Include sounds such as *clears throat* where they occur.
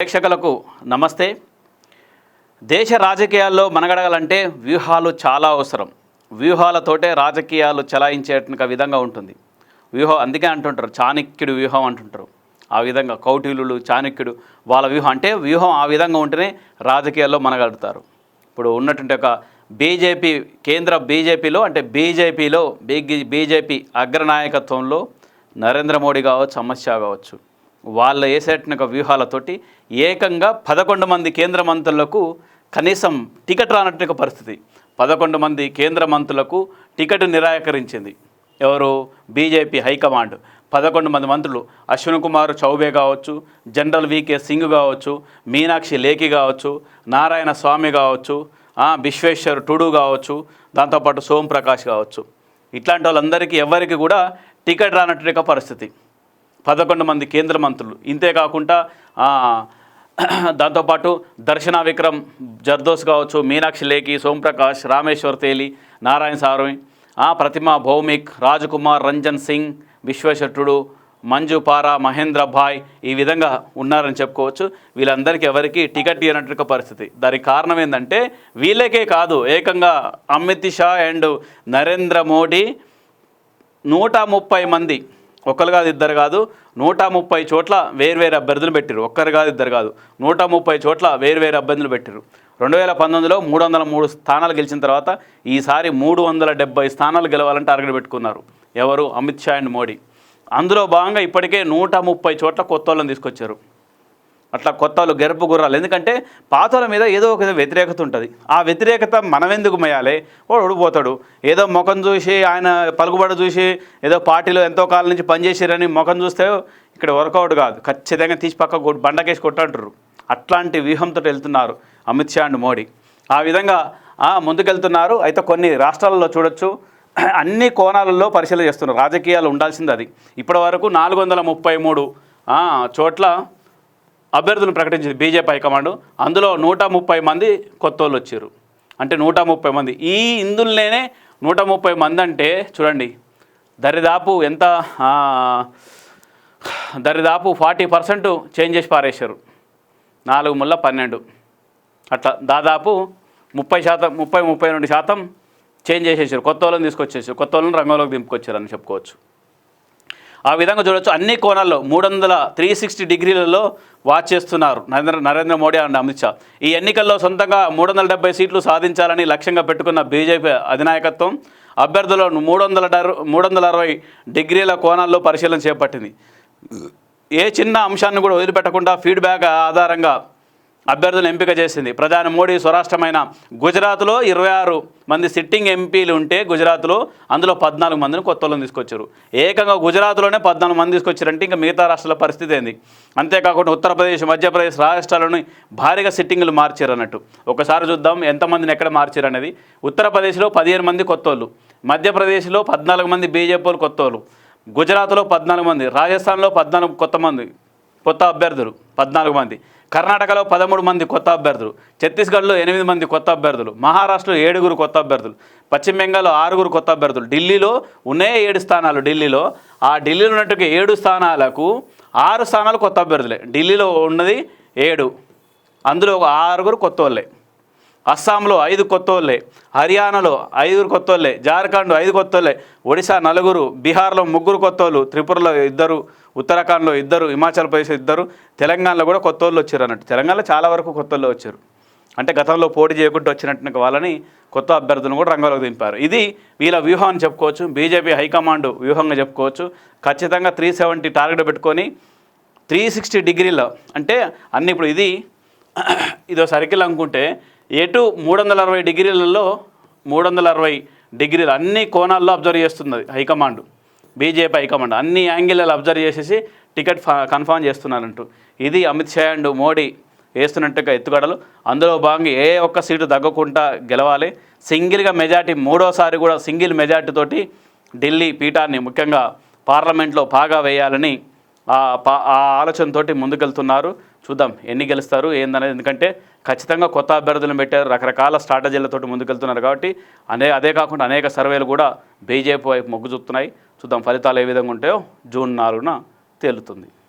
ప్రేక్షకులకు నమస్తే. దేశ రాజకీయాల్లో మనగడగాలంటే వ్యూహాలు చాలా అవసరం. వ్యూహాలతోటే రాజకీయాలు చలాయించేట విధంగా ఉంటుంది. వ్యూహం అందుకే అంటుంటారు చాణక్యుడు వ్యూహం అంటుంటారు. ఆ విధంగా కౌటిల్యులు చాణక్యుడు వాళ్ళ వ్యూహం అంటే వ్యూహం ఆ విధంగా ఉంటేనే రాజకీయాల్లో మనగడతారు ఇప్పుడు ఉన్నటువంటి ఒక బీజేపీ కేంద్ర బీజేపీలో అంటే బీజేపీలో బీజేపీ అగ్రనాయకత్వంలో నరేంద్ర మోడీ కావచ్చు అమిత్ షా కావచ్చు. వాళ్ళ వేసేటిన వ్యూహాలతోటి ఏకంగా పదకొండు మంది కేంద్ర మంత్రులకు కనీసం టికెట్ రానట్టు పరిస్థితి. పదకొండు మంది కేంద్ర మంత్రులకు టికెట్ నిరాకరించింది. ఎవరు? BJP high command. పదకొండు మంది మంత్రులు అశ్విన్ కుమార్ చౌబే కావచ్చు జనరల్ వికే సింగ్ కావచ్చు మీనాక్షి లేఖి కావచ్చు నారాయణ స్వామి కావచ్చు విశ్వేశ్వర్ టుడు కావచ్చు దాంతోపాటు సోమ్ ప్రకాష్ కావచ్చు. ఇట్లాంటి వాళ్ళందరికీ ఎవరికి కూడా టికెట్ రానట్టు పరిస్థితి. పదకొండు మంది కేంద్ర మంత్రులు. ఇంతే కాకుండా దాంతోపాటు దర్శన విక్రమ్ జర్దోస్ కావచ్చు మీనాక్షి లేఖి సోంప్రకాష్ రామేశ్వర్ తేలి నారాయణ సారమి ఆ, ప్రతిమ భౌమిక్ రాజకుమార్ రంజన్ సింగ్ విశ్వశట్టుడు మంజు పారా మహేంద్ర భాయ్ ఈ విధంగా ఉన్నారని చెప్పుకోవచ్చు. వీళ్ళందరికీ ఎవరికి టికెట్ ఇవ్వనట్టు పరిస్థితి. దానికి కారణం ఏంటంటే వీళ్ళకే కాదు ఏకంగా అమిత్ షా అండ్ నరేంద్ర మోడీ నూట ముప్పై మంది ఒకరు కాదు ఇద్దరు కాదు. నూట ముప్పై చోట్ల వేర్వేరు అభ్యర్థులు పెట్టారు ఒక్కరు కాదు ఇద్దరు కాదు. నూట ముప్పై చోట్ల వేర్వేరు అభ్యర్థులు పెట్టారు రెండు వేల పంతొమ్మిదిలో మూడు వందల మూడు స్థానాలు గెలిచిన తర్వాత ఈసారి మూడు వందల డెబ్బై స్థానాలు గెలవాలని టార్గెట్ పెట్టుకున్నారు. ఎవరు? అమిత్ షా అండ్ మోడీ. అందులో భాగంగా ఇప్పటికే నూట ముప్పై చోట్ల కొత్త వాళ్ళని తీసుకొచ్చారు. అట్లా కొత్త వాళ్ళు గుర్రాలు. ఎందుకంటే పాతల మీద ఏదో ఒక వ్యతిరేకత ఉంటుంది. ఆ వ్యతిరేకత మనం ఎందుకు మేయాలి? వాడు ఓడిపోతాడు. ఏదో ముఖం చూసి ఆయన పలుకుబడి చూసి ఏదో పార్టీలో ఎంతో కాలం నుంచి పనిచేసారని ముఖం చూస్తే ఇక్కడ వర్కౌట్ కాదు. ఖచ్చితంగా తీసి పక్క బండకేసి కొట్టంటారు అట్లాంటి వ్యూహంతో వెళ్తున్నారు అమిత్ షా అండ్ మోడీ. ఆ విధంగా ముందుకెళ్తున్నారు. అయితే కొన్ని రాష్ట్రాలలో చూడొచ్చు. *clears throat* అన్ని కోణాలలో పరిశీలన చేస్తున్నారు. రాజకీయాలు ఉండాల్సింది అది. ఇప్పటి వరకు నాలుగు వందల ముప్పై మూడు చోట్ల అభ్యర్థులను ప్రకటించింది బీజేపీ హైకమాండ్. అందులో నూట ముప్పై మంది కొత్త వాళ్ళు వచ్చారు. అంటే నూట ముప్పై మంది. ఈ ఇందులోనే నూట ముప్పై మంది అంటే చూడండి దరిదాపు ఎంత దరిదాపు ఫార్టీ పర్సెంట్ చేంజ్ చేసి పారేశారు. నాలుగు ముళ్ళ పన్నెండు. అట్లా దాదాపు ముప్పై శాతం ముప్పై ముప్పై రెండు శాతం చేంజ్ చేసేసారు. కొత్త వాళ్ళని తీసుకొచ్చేసారు. కొత్త వాళ్ళని రంగంలోకి దింపుకొచ్చారు అని చెప్పుకోవచ్చు. ఆ విధంగా చూడొచ్చు. అన్ని కోణాల్లో మూడు వందల త్రీ సిక్స్టీ డిగ్రీలలో వాచ్ చేస్తున్నారు నరేంద్ర నరేంద్ర మోడీ అండ్ అమిత్ షా. ఈ ఎన్నికల్లో సొంతంగా మూడు వందల డెబ్బై సీట్లు సాధించాలని లక్ష్యంగా పెట్టుకున్న బీజేపీ అధినాయకత్వం అభ్యర్థులను మూడు వందల మూడు వందల అరవై డిగ్రీల కోణాల్లో పరిశీలన చేపట్టింది. ఏ చిన్న అంశాన్ని కూడా వదిలిపెట్టకుండా ఫీడ్బ్యాక్ ఆధారంగా అభ్యర్థులను ఎంపిక చేసింది. ప్రధాని మోడీ స్వరాష్ట్రమైన గుజరాత్లో ఇరవై ఆరు మంది సిట్టింగ్ ఎంపీలు ఉంటే గుజరాత్లో అందులో పద్నాలుగు మందిని కొత్త వాళ్ళని తీసుకొచ్చారు. ఏకంగా గుజరాత్లోనే పద్నాలుగు మంది తీసుకొచ్చారంటే ఇంకా మిగతా రాష్ట్రాల పరిస్థితి ఏంది? అంతేకాకుండా ఉత్తరప్రదేశ్ మధ్యప్రదేశ్ రాష్ట్రాలను భారీగా సిట్టింగులు మార్చారు అన్నట్టు ఒకసారి చూద్దాం ఎంతమందిని ఎక్కడ మార్చారు అనేది ఉత్తరప్రదేశ్లో పదిహేను మంది కొత్త వాళ్ళు. మధ్యప్రదేశ్లో పద్నాలుగు మంది బీజేపీ వాళ్ళు కొత్త వాళ్ళు. గుజరాత్లో పద్నాలుగు మంది. రాజస్థాన్లో పద్నాలుగు కొత్త మంది. కొత్త అభ్యర్థులు పద్నాలుగు మంది. కర్ణాటకలో పదమూడు మంది కొత్త అభ్యర్థులు ఛత్తీస్గఢ్లో ఎనిమిది మంది కొత్త అభ్యర్థులు మహారాష్ట్రలో ఏడుగురు కొత్త అభ్యర్థులు పశ్చిమ బెంగాల్లో ఆరుగురు కొత్త అభ్యర్థులు. ఢిల్లీలో ఉన్నాయి ఏడు స్థానాలు ఢిల్లీలో. ఆ ఢిల్లీలో ఉన్నట్టుగా ఏడు స్థానాలకు ఆరు స్థానాలు కొత్త అభ్యర్థులే. ఢిల్లీలో ఉన్నది ఏడు. అందులో ఒక ఆరుగురు కొత్త వాళ్ళే. అస్సాంలో ఐదు కొత్తోళ్ళే హర్యానాలో ఐదుగురు కొత్తోళ్ళే జార్ఖండ్ ఐదు కొత్తోళ్ళే ఒడిశా నలుగురు బీహార్లో ముగ్గురు కొత్తోళ్ళు త్రిపురలో ఇద్దరు ఉత్తరాఖండ్లో ఇద్దరు హిమాచల్ ప్రదేశ్ ఇద్దరు తెలంగాణలో కూడా కొత్తోళ్ళు వచ్చారు అన్నట్టు. తెలంగాణలో చాలా వరకు కొత్త వాళ్ళు వచ్చారు. అంటే గతంలో పోటీ చేయకుండా వచ్చినట్టు వాళ్ళని కొత్త అభ్యర్థులను కూడా రంగంలోకి దింపారు. ఇది వీళ్ళ వ్యూహం అని చెప్పుకోవచ్చు. బీజేపీ హైకమాండ్ వ్యూహంగా చెప్పుకోవచ్చు. ఖచ్చితంగా త్రీ సెవెంటీ టార్గెట్ పెట్టుకొని త్రీ సిక్స్టీ డిగ్రీలో అంటే అన్ని ఇప్పుడు ఇది ఇదో సర్కిల్ అనుకుంటే ఎటు మూడు వందల అరవై డిగ్రీలలో మూడు వందల అరవై డిగ్రీలు అన్ని కోణాల్లో అబ్జర్వ్ చేస్తున్నది హైకమాండ్. BJP high command. అన్ని యాంగిల్లో అబ్జర్వ్ చేసేసి టికెట్ ఫా- కన్ఫర్మ్ చేస్తున్నారంటూ. ఇది అమిత్ షా అండ్ మోడీ వేస్తున్నట్టుగా ఎత్తుగడలు. అందులో భాగంగా ఏ ఒక్క సీటు తగ్గకుండా గెలవాలి. సింగిల్గా మెజార్టీ మూడోసారి కూడా సింగిల్ మెజార్టీతోటి ఢిల్లీ పీఠాన్ని ముఖ్యంగా పార్లమెంట్లో బాగా వేయాలని ఆ ఆలోచనతో ఆలోచనతోటి ముందుకెళ్తున్నారు. చూద్దాం ఎన్ని గెలుస్తారు ఏందనేది. ఎందుకంటే ఖచ్చితంగా కొత్త అభ్యర్థులను పెట్టారు రకరకాల స్ట్రాటజీలతో ముందుకెళ్తున్నారు కాబట్టి అనే అదే కాకుండా అనేక సర్వేలు కూడా బీజేపీ వైపు మొగ్గు చూపుతున్నాయి. చూద్దాం ఫలితాలు ఏ విధంగా ఉంటాయో జూన్ నాలుగున తేలుతుంది.